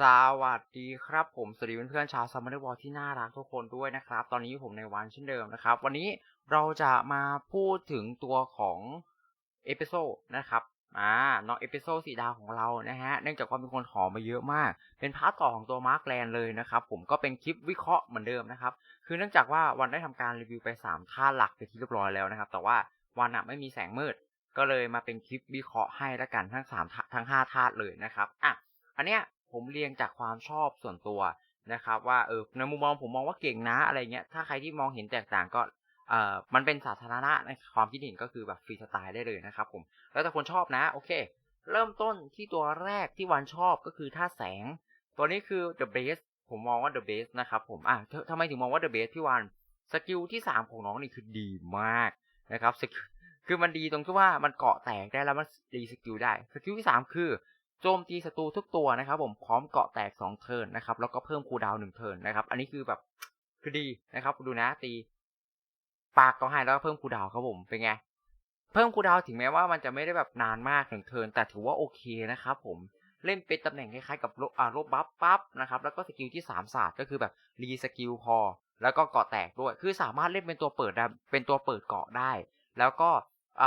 สวัสดีครับผมสวัสดีเพื่อนๆชาวซัมเมอร์วอลที่น่ารักทุกคนด้วยนะครับ ตอนนี้ผมในวันเช่นเดิมนะครับ วันนี้เราจะมาพูดถึงตัวของเอพิโซดนะครับอ่าน้องเอพิโซดสีดาวของเรานะฮะเนื่องจากว่ามีคนขอมาเยอะมาก เป็นพาร์ทต่อของตัวมาร์กแลนเลยนะครับผมก็เป็นคลิปวิเคราะห์เหมือนเดิมนะครับคือเนื่องจากว่าวันได้ทำการรีวิวไป3ท่าหลักไปที่เรียบร้อยแล้วนะครับแต่ว่าวันอะไม่มีแสงมืด ก็เลยมาเป็นคลิปวิเคราะห์ให้ละกันทั้ง3ทั้ง5ธาตุเลยนะครับอะอันเนี้ย ผมเรียงจากความชอบส่วนตัวนะครับ ว่าเออในมุมมองผมมองว่าเก่งนะอะไรเงี้ยถ้าใครที่มองเห็นแตกต่างก็เอ่อมันเป็นสาธารณะในความคิดเห็นก็คือแบบฟรีสไตล์ได้เลยนะครับผมแล้วแต่คนชอบนะโอเค เริ่มต้นที่ตัวแรกที่วันชอบก็คือท่าแสง ตัวนี้คือ the best ผมมองว่า the best นะครับผมอะทำไมถึงมองว่า the best พี่วันสกิลที่ 3 ของน้องนี่คือดีมากนะครับคือมันดีตรงที่ว่ามันเกาะแตกได้แล้วมันดีสกิลได้สกิลที่ 3 คือ โจมตีศัตรูทุกตัวนะครับ ผมพร้อมเกาะแตก2เทิร์นนะครับ แล้วก็เพิ่มคูดาวน์1เทิร์นนะครับ อันนี้คือแบบคือดีนะครับดูนะตี ปากก็ให้แล้วก็เพิ่มคูดาวน์ครับผมเป็นไงเพิ่มคูดาวน์ถึงแม้ว่ามันจะไม่ได้แบบนานมากถึงเทิร์นแต่ถือว่าโอเคนะครับผมเล่นเป็นตำแหน่งคล้ายๆกับโลอาโลบัฟปั๊บนะครับแล้วก็สกิลที่3ศาสตร์ก็คือแบบรีสกิลพอแล้วก็เกาะแตกด้วย คือสามารถเล่นเป็นตัวเปิดเป็นตัวเปิดเกาะได้ แล้วก็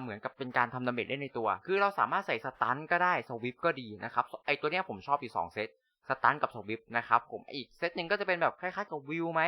เหมือนกับเป็นการทำดาเมจได้ในตัว คือเราสามารถใส่สตันก็ได้สวิปก็ดีนะครับ ไอตัวเนี้ยผมชอบอยู่ 2 เซต สตันกับสวิปนะครับผม อีกเซตหนึ่งก็จะเป็นแบบคล้ายๆกับวิวไหม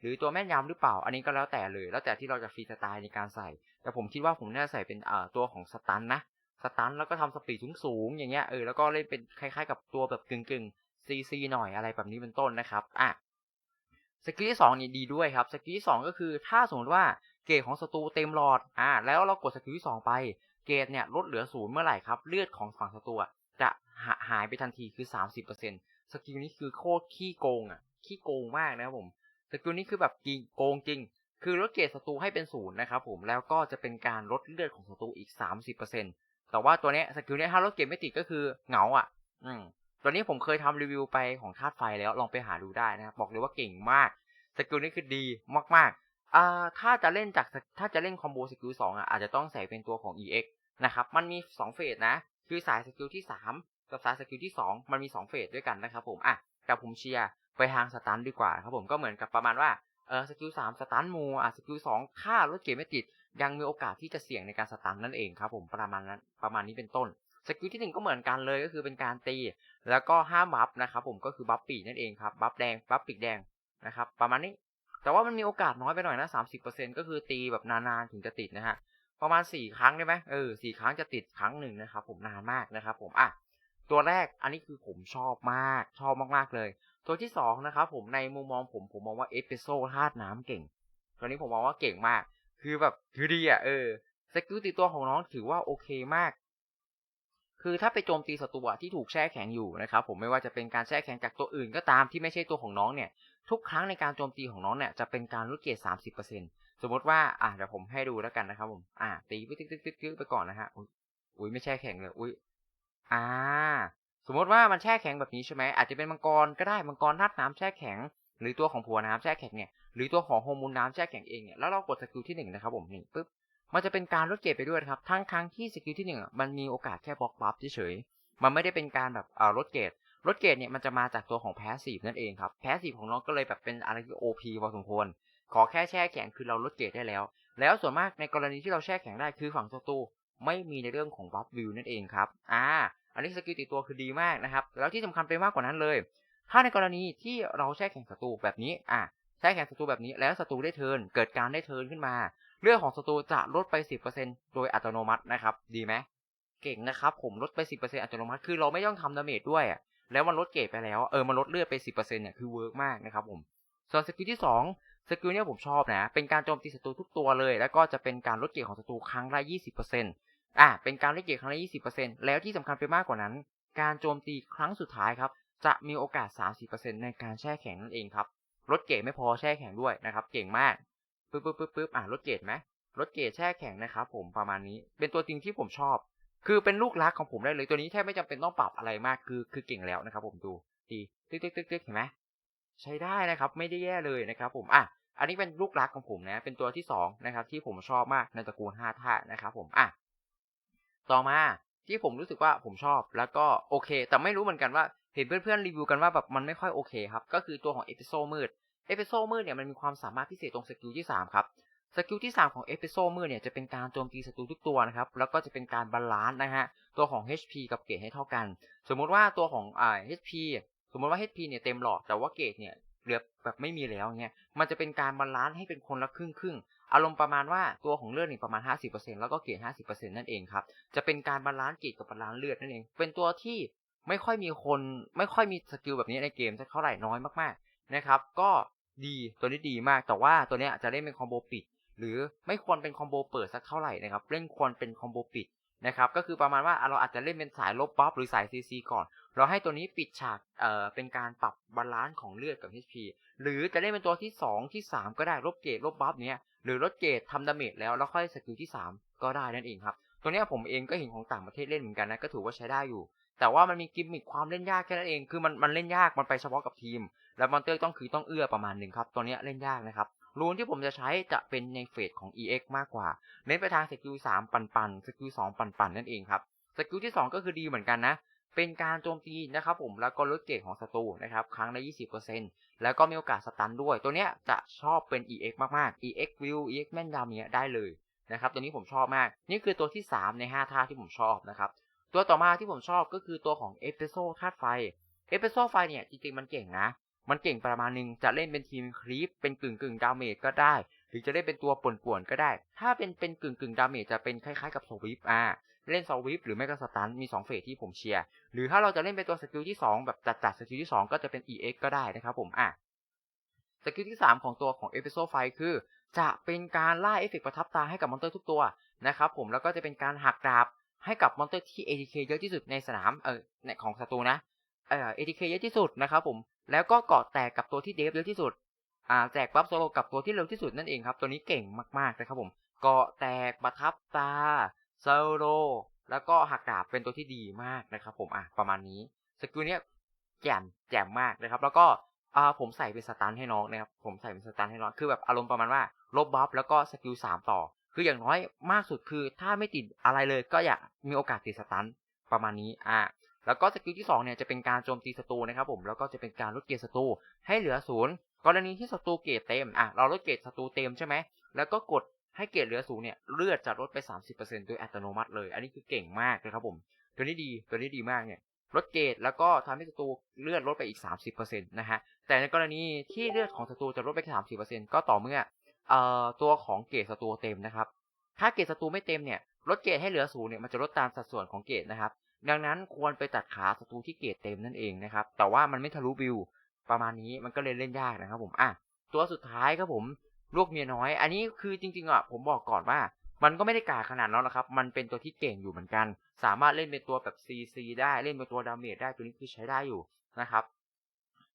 หรือตัวแม่นยำหรือเปล่า อันนี้ก็แล้วแต่เลย แล้วแต่ที่เราจะฟรีสไตล์ในการใส่ แต่ผมคิดว่าผมน่าใส่เป็นอ่าตัวของสตันนะ สตันแล้วก็ทำสปีดสูงๆอย่างเงี้ย เออ แล้วก็เล่นเป็นคล้ายๆ กับตัวแบบกึ่งๆซีซีหน่อยอะไรแบบนี้เป็นต้นนะครับ อะสกิลที่สองนี่ดีด้วยครับ สกิลที่สองก็คือถ้าสมมติว่า เกรดของศัตรูเต็มหลอด อ่า แล้วเรากดสกิลที่สองไป เกรดเนี่ยลดเหลือศูนย์เมื่อไหร่ครับ เลือดของฝั่งศัตรูจะหาหายไปทันทีคือ 30%สกิลนี้คือโคตรขี้โกงอะ ขี้โกงมากนะครับผม สกิลนี้คือแบบจริงโกงจริง คือลดเกรดศัตรูให้เป็นศูนย์นะครับผม แล้วก็จะเป็นการลดเลือดของศัตรูอีก 30%แต่ว่าตัวเนี้ยสกิลเนี้ยถ้าลดเกรดไม่ติดก็คือเหงาอะ อืมตัวนี้ผมเคยทำรีวิวไปของธาตุไฟแล้วลองไปหาดูได้นะครับบอกเลยว่าเก่งมากสกิลนี้คือดีมากๆ อ่าถ้าจะเล่นจากถ้าจะเล่นคอมโบสกิลสองอะอาจจะต้องใส่เป็นตัวของ EX นะครับมันมี2เฟสนะ คือสายสกิลที่ 3 กับสายสกิลที่ 2 มันมี 2 เฟสด้วยกันนะครับผมอะแต่ผมเชียร์ไปทางสตันดีกว่าครับผมก็เหมือนกับประมาณว่าเออสกิลสามสตันมูอะสกิลสองค่ารถเกมไม่ติด ยังมีโอกาสที่จะเสี่ยงในการสตันนั่นเองครับผมประมาณนั้นประมาณนี้เป็นต้นสกิลที่หนึ่งก็เหมือนกันเลยก็คือเป็นการตี แล้วก็ห้ามบัฟนะครับผมก็คือบัฟปีนั่นเองครับบัฟแดงบัฟปีกแดงนะครับประมาณนี้ แต่ว่ามันมีโอกาสน้อยไปหน่อยนะสามสิบเปอร์เซ็นก็คือตีแบบนานๆถึงจะติดนะฮะ ประมาณสี่ครั้งได้ไหมเออสี่ครั้งจะติดครั้งหนึ่งนะครับผมนานมากนะครับผมอะตัวแรกอันนี้คือผมชอบมากชอบมากๆเลย ตัวที่สองนะครับผมในมุมมองผมผมมองว่าเอสเปโซธาตุน้ำเก่งตัวนี้ผมมองว่าเก่งมาก คือแบบคือดีอะเออสกิลติดตัวของน้องถือว่าโอเคมาก คือถ้าไปโจมตีศัตรูที่ถูกแช่แข็งอยู่นะครับผมไม่ว่าจะเป็นการแช่แข็งจากตัวอื่นก็ตามที่ไม่ใช่ตัวของน้องเนี่ย ทุกครั้งในการโจมตีของน้องเนี่ยจะเป็นการลดเกรดสามสิบเปอร์เซ็นสมมติว่าอะเดี๋ยวผมให้ดูแล้วกันนะครับผมอะตีไปตึ๊กตึ๊กตึ๊กตึ๊กไปก่อนนะฮะอุ้ยไม่แช่แข็งเลยอุ้ยอ่า สมมติว่ามันแช่แข็งแบบนี้ใช่ไหมอาจจะเป็นมังกรก็ได้มังกรธาตุน้ำแช่แข็ง หรือตัวของผัวน้ำแช่แข็งเนี่ยหรือตัวของโฮอร์โมนน้ำแช่แข็งเองเนี่ยแล้วเรากดสกิลที่หนึ่งนะครับผมนี่ปุ๊บมันจะเป็นการลดเกรดไปด้วยครับทั้งครั้งที่สกิลที่หนึ่งมันมีโอกาสแค่บล็อกบัฟเฉยๆมันไม่ได้เป็นการแบบอ่าลดเกรด ลดเกรดเนี่ยมันจะมาจากตัวของแพสซีฟนั่นเองครับแพสซีฟของน้องก็เลยแบบเป็นอะไรที่โอพีพอสมควร ขอแค่แช่แข็งคือเราลดเกรดได้แล้ว แล้วส่วนมากในกรณีที่เราแช่แข็งได้คือฝั่งศัตรูไม่มีในเรื่องของบัฟวิวนั่นเองครับอ่าอันนี้สกิลติดตัวคือดีมากนะครับแล้วที่สำคัญไปมากกว่านั้นเลย ถ้าในกรณีที่เราแช่แข็งศัตรูแบบนี้อะแช่แข็งศัตรูแบบนี้แล้วศัตรูได้เทิร์นเกิดการได้เทิร์นขึ้นมา เรื่องของศัตรูจะลดไป 10%โดยอัตโนมัตินะครับดีไหมเก่งนะครับผมลดไป 10%อัตโนมัติคือเราไม่ต้องทำดาเมจด้วยอะ แล้วมันลดเกรดไปแล้ว เออ มันลดเลือดไป 10%เนี่ยคือเวิร์กมากนะครับผม ส่วนสกิลที่ 2 สกิลเนี้ยผมชอบนะ เป็นการโจมตีศัตรูทุกตัวเลย แล้วก็จะเป็นการลดเกรดของศัตรูครั้งละ 20%อะเป็นการลดเกรดครั้งละ 20%แล้วที่สำคัญไปมากกว่านั้น การโจมตีครั้งสุดท้ายครับ จะมีโอกาส 30%ในการแช่แข็งนั่นเองครับ ลดเกรดไม่พอแช่แข็งด้วยนะครับ เก่งมาก ปึ๊บปึ๊บปึ๊บปึ๊บอะลดเกรดไหมลดเกรดแช่แข็งนะครับผมประมาณนี้ เป็นตัวจริงที่ผมชอบ คือเป็นลูกรักของผมได้เลยตัวนี้แทบไม่จำเป็นต้องปรับอะไรมากคือคือเก่งแล้วนะครับ ผมดูดีตึ๊กตึ๊กตึ๊กตึ๊กเห็นไหมใช้ได้นะครับ ไม่ได้แย่เลยนะครับ ผมอะอันนี้เป็นลูกรักของผมนะ เป็นตัวที่2นะครับที่ผมชอบมากในตระกูล5ท่านะครับ ผมอะต่อมาที่ผมรู้สึกว่าผมชอบแล้วก็โอเค แต่ไม่รู้เหมือนกันว่าเห็นเพื่อนๆรีวิวกันว่าแบบมันไม่ค่อยโอเคครับ ก็คือตัวของเอพิโซมืดเอพิโซมืดเนี่ยมันมีความสามารถพิเศษตรงสกิลที่3ครับ สกิลที่ 3 ของเอพิโซมืดเนี่ยจะเป็นการโจมตีศัตรูทุกตัวนะครับ แล้วก็จะเป็นการบาลานซ์นะฮะ ตัวของ HP กับเกรดให้เท่ากัน สมมุติว่าตัวของอ่า HP สมมติว่า HP เนี่ยเต็มหลอด แต่ว่าเกรดเนี่ยเหลือแบบไม่มีแล้วเงี้ยมันจะเป็นการบาลานซ์ให้เป็นคนละครึ่งครึ่งๆอารมณ์ประมาณว่าตัวของเลือดเนี่ยประมาณ 50%แล้วก็เกรด50%นั่นเองครับ จะเป็นการบาลานซ์เกรดกับบาลานซ์เลือดนั่นเอง เป็นตัวที่ไม่ค่อยมีคนไม่ค่อยมีสกิลแบบนี้ในเกมสักเท่าไหร่น้อยมากๆนะครับ ก็ดีตัวนี้ดีมากแต่ว่าตัวเนี้ยจะเล่นเป็นคอมโบปิด หรือไม่ควรเป็นคอมโบเปิดสักเท่าไหร่นะครับเล่นควรเป็นคอมโบปิดนะครับก็คือประมาณว่าเราอาจจะเล่นเป็นสายลบบัฟหรือสายซีซีก่อน เราให้ตัวนี้ปิดฉากเอ่อเป็นการปรับบาลานซ์ของเลือดกับ HP หรือจะเล่นเป็นตัวที่ 2 ที่ 3 ก็ได้ลบเกรดลบบัฟเนี้ยหรือลดเกรดทำดาเมจแล้วแล้วค่อยสกิลที่ 3 ก็ได้นั่นเองครับ ตัวนี้ผมเองก็เห็นของต่างประเทศเล่นเหมือนกันนะก็ถือว่าใช้ได้อยู่ แต่ว่ามันมีกิมมิคความเล่นยากแค่นั้นเองคือมันมันเล่นยากมันไปเฉพาะกับทีม แล้วมอนเตอร์ต้องคือต้องเอื้อประมาณหนึ่งครับตัวนี้เล่นยากนะครับ รูนที่ผมจะใช้จะเป็นในเฟสของ EX มากกว่า เน้นไปทางสกิล3ปันปันสกิล2ปันปันนั่นเองครับ สกิลที่ 2 ก็คือดีเหมือนกันนะ เป็นการโจมตีนะครับผม แล้วก็ลดเกรดของศัตรูนะครับครั้งละ 20%แล้วก็มีโอกาสสตันด้วย ตัวเนี้ยจะชอบเป็น EX มากๆ EX View EX แม่นยำเนี้ยได้เลยนะครับ ตัวนี้ผมชอบมาก นี่คือตัวที่ 3 ใน 5 ท่าที่ผมชอบนะครับ ตัวต่อมาที่ผมชอบก็คือตัวของเอ p ิโซธาตุไฟ เอ p ิโซไฟเนี่ยจริงๆมันเก่งนะ มันเก่งประมาณนึงจะเล่นเป็นทีมคลีปเป็นกึ่งกึ่งดาเมจก็ได้ หรือจะได้เป็นตัวป่วนๆก็ได้ ถ้าเป็นเป็นกึ่งกึ่งดาเมจจะเป็นคล้ายๆกับสวิปอ่าเล่นสวิปหรือไม่ก็สตันมี2เฟสที่ผมเชียร์หรือถ้าเราจะเล่นเป็นตัวสกิลที่ 2 แบบจัดๆสกิลที่ 2 ก็จะเป็น EX ก็ได้นะครับผมอะสกิลที่ 3 ของตัวของเอ p ิโซไฟคือ จะเป็นการล่าเอฟเฟกประทับตาให้กับมอนเตอร์ทุกตัวนะครับผมแล้วก็จะเป็นการหักดาบให้กับมอนเตอร์ที่ ATK เยอะที่สุดในสนามเออในของศัตรูนะเออ ATK เยอะที่สุดนะครับผม แล้วก็เกาะแตกกับตัวที่เดฟเยอะที่สุด อ่าแจกบัฟโซโลกับตัวที่เร็วที่สุดนั่นเองครับ ตัวนี้เก่งมากๆนะครับผม เกาะแตกประทับตาโซโลแล้วก็หักดาบเป็นตัวที่ดีมากนะครับผมอะประมาณนี้สกิลเนี้ยแจ่มแจ่มมากนะครับ แล้วก็อ่าผมใส่เป็นสตันให้น้องนะครับ ผมใส่เป็นสตันให้น้อง คือแบบอารมณ์ประมาณว่าลบบัฟแล้วก็สกิลสามต่อ คืออย่างน้อยมากสุดคือถ้าไม่ติดอะไรเลยก็อยากมีโอกาสติดสตันประมาณนี้อ่า แล้วก็สกิลที่2เนี่ยจะเป็นการโจมตีศัตรูนะครับผมแล้วก็จะเป็นการลดเกรดศัตรูให้เหลือศูนย์กรณีที่ศัตรูเกรดเต็มอะเราลดเกรดศัตรูเต็มใช่ไหมแล้วก็กดให้เกรดเหลือศูนย์เนี่ยเลือดจะลดไป 30%โดยอัตโนมัติเลย อันนี้คือเก่งมากนะครับผมตัวนี้ดีตัวนี้ดีมากเนี่ยลดเกรดแล้วก็ทำให้ศัตรูเลือดลดไปอีก 30%นะฮะแต่ในกรณีที่เลือดของศัตรูจะลดไป 30%ก็ต่อเมื่อเอ่อตัวของเกรดศัตรูเต็มนะครับถ้าเกรดศัตรูไม่เต็มเนี่ยลดเกรดให้เหลือศูนย์เนี่ยมันจะลดตามสัดส่วนของเกรดนะครับ ดังนั้นควรไปตัดขาศัตรูที่เกรดเต็มนั่นเองนะครับ แต่ว่ามันไม่ทะลุวิวประมาณนี้มันก็เลยเล่นยากนะครับผมอะตัวสุดท้ายครับผมลูกเมียน้อย อันนี้คือจริงๆอะผมบอกก่อนว่า มันก็ไม่ได้กาขนาดนั้นนะครับ มันเป็นตัวที่เก่งอยู่เหมือนกัน สามารถเล่นเป็นตัวแบบ CC ได้เล่นเป็นตัวดาเมจได้ตัวนี้คือใช้ได้อยู่นะครับ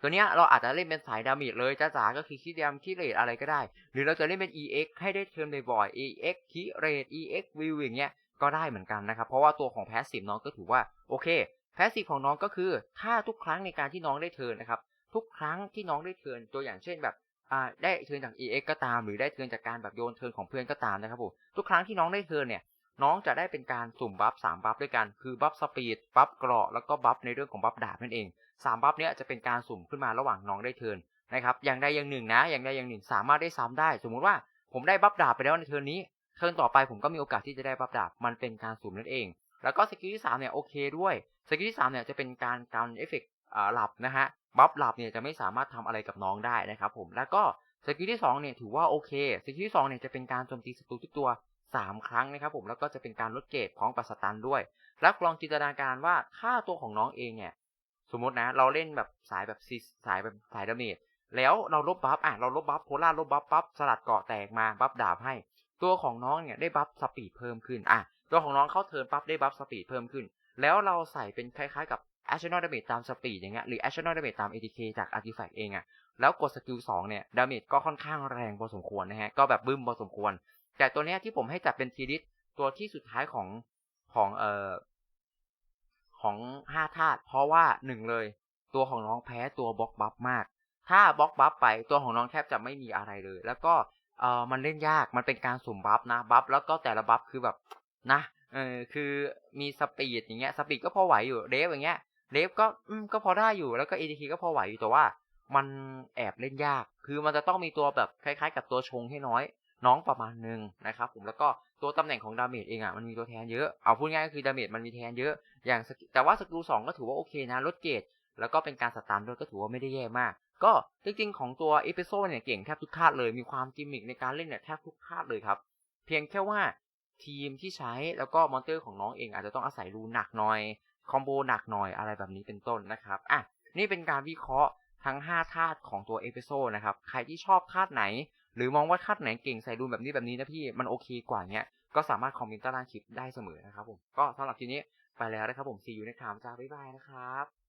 ตัวเนี้ยเราอาจจะเล่นเป็นสายดาเมจเลยจ้าจ๋าก็คือคีดามคีเรทอะไรก็ได้ หรือเราจะเล่นเป็น EX ให้ได้เทิร์นบ่อยๆ EX คีเรท EX view อย่างเงี้ย ก็ได้เหมือนกันนะครับ เพราะว่าตัวของแพสซีฟน้องก็ถือว่าโอเคแพสซีฟของน้องก็คือถ้าทุกครั้งในการที่น้องได้เทินนะครับทุกครั้งที่น้องได้เทินตัวอย่างเช่นแบบอ่าได้เทินจาก EX ก็ตาม หรือได้เทินจากการแบบโยนเทินของเพื่อนก็ตามนะครับผมทุกครั้งที่น้องได้เทินเนี่ยน้องจะได้เป็นการสุ่มบัฟสามบัฟด้วยกัน คือบัฟสปีด บัฟเกราะ แล้วก็บัฟในเรื่องของบัฟดาบนั่นเองสามบัฟเนี้ยจะเป็นการสุ่มขึ้นมาระหว่างน้องได้เทินนะครับ อย่างใดอย่างหนึ่งนะ อย่างใดอย่างหนึ่งสามารถได้ซ้ำได้ สมมุติว่าผมได้บัฟดาบไปแล้วในเทินนี้ เทิร์นต่อไปผมก็มีโอกาสที่จะได้บัฟดาบ มันเป็นการสุ่มนั่นเอง แล้วก็สกิลที่สามเนี่ยโอเคด้วย สกิลที่สามเนี่ยจะเป็นการการเอฟเฟกต์หลับนะฮะ บัฟหลับเนี่ยจะไม่สามารถทำอะไรกับน้องได้นะครับผม แล้วก็สกิลที่2เนี่ยถือว่าโอเค สกิลที่2เนี่ยจะเป็นการโจมตีศัตรูทุกตัว 3 ครั้งนะครับผม แล้วก็จะเป็นการลดเกรดของปัสตันด้วย แล้วลองจินตนาการว่าถ้าตัวของน้องเองเนี่ยสมมตินะเราเล่นแบบสายแบบสายแบบสายดาเมจแล้วเราลบบัฟอะเราลบบัฟโพล่าลบบัฟปั๊บสลัดเกาะแตกมาบัฟดาบให้ ตัวของน้องเนี่ยได้บัฟสปีดเพิ่มขึ้นอะตัวของน้องเข้าเทิร์นปั๊บได้บัฟสปีดเพิ่มขึ้น แล้วเราใส่เป็นคล้ายๆกับ additional damage ตามสปีดอย่างเงี้ยหรือ additional damage ตาม ATK จาก artifact เองอะแล้วกดสกิล2เนี่ยดาเมจก็ค่อนข้างแรงพอสมควรนะฮะก็แบบบึ้มพอสมควร แต่ตัวเนี้ยที่ผมให้จัดเป็นทีดิสตัวที่สุดท้ายของของเอ่อของห้าธาตุเพราะว่าหนึ่งเลย ตัวของน้องแพ้ตัวบล็อกบัฟมาก ถ้าบล็อกบัฟไปตัวของน้องแทบจะไม่มีอะไรเลย แล้วก็ เออมันเล่นยากมันเป็นการสุ่มบัฟนะบัฟแล้วก็แต่ละบัฟคือแบบนะเออคือมีสปีดอย่างเงี้ยสปีดก็พอไหวอยู่เดฟอย่างเงี้ยเลฟก็อืมก็พอได้อยู่แล้วก็ ADK ก็พอไหวอยู่แต่ว่า มันแอบเล่นยาก คือมันจะต้องมีตัวแบบคล้ายๆ กับตัวชงให้น้อย น้องประมาณหนึ่งนะครับผมแล้วก็ตัวตำแหน่งของดาเมจเองอะมันมีตัวแทนเยอะเอาพูดง่ายก็คือดาเมจมันมีแทนเยอะ อย่างแต่ว่าสกิลสองก็ถือว่าโอเคนะลดเกรดแล้วก็เป็นการสตาร์ทด้วยก็ถือว่าไม่ได้แย่มาก ก็จริงๆ ของตัวเอพิโซดเนี่ยเก่งแทบทุกคาดเลยมีความกิมมิคในการเล่นเนี่ยแทบทุกคาดเลยครับ เพียงแค่ว่าทีมที่ใช้แล้วก็มอนเตอร์ของน้องเองอาจจะต้องอาศัยรูนหนักหน่อยคอมโบหนักหน่อยอะไรแบบนี้เป็นต้นนะครับอะนี่เป็นการวิเคราะห์ทั้ง 5 ธาตุของตัวเอพิโซดนะครับ ใครที่ชอบธาตุไหน หรือมองว่าธาตุไหนเก่งใส่รูนแบบนี้แบบนี้นะพี่มันโอเคกว่าเนี้ยก็สามารถคอมเมนต์ใต้ล่างคลิปได้เสมอนะครับผมก็สำหรับทีนี้ไปแล้วนะครับผม see you next time จ้าบ๊ายบายนะครับ